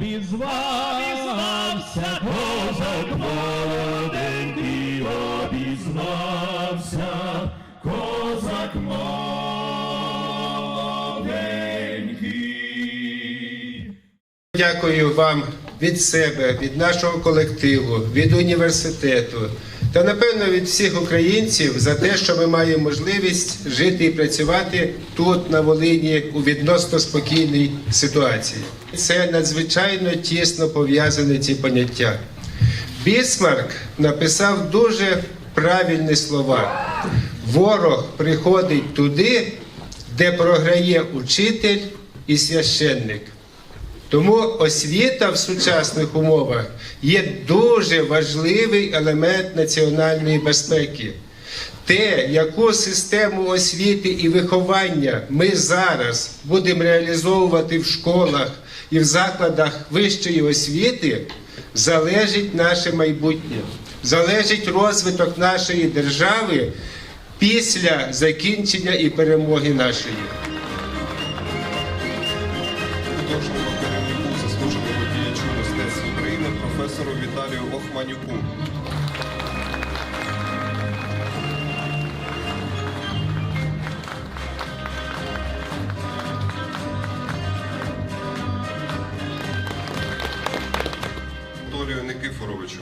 обізвався, козак молоденький, обізвався, козак молоденький. Дякую вам від себе, від нашого колективу, від університету та напевно від всіх українців за те, що ми маємо можливість жити і працювати тут, на Волині, у відносно спокійній ситуації. Це надзвичайно тісно пов'язані ці поняття. Бісмарк написав дуже правильні слова: ворог приходить туди, де програє учитель і священник. Тому освіта в сучасних умовах є дуже важливий елемент національної безпеки. Те, яку систему освіти і виховання ми зараз будемо реалізовувати в школах і в закладах вищої освіти, залежить наше майбутнє, залежить розвиток нашої держави після закінчення і перемоги нашої. Заслуженому діячу мистецтв України професору Віталію Охманюку. Анатолію Никифоровичу.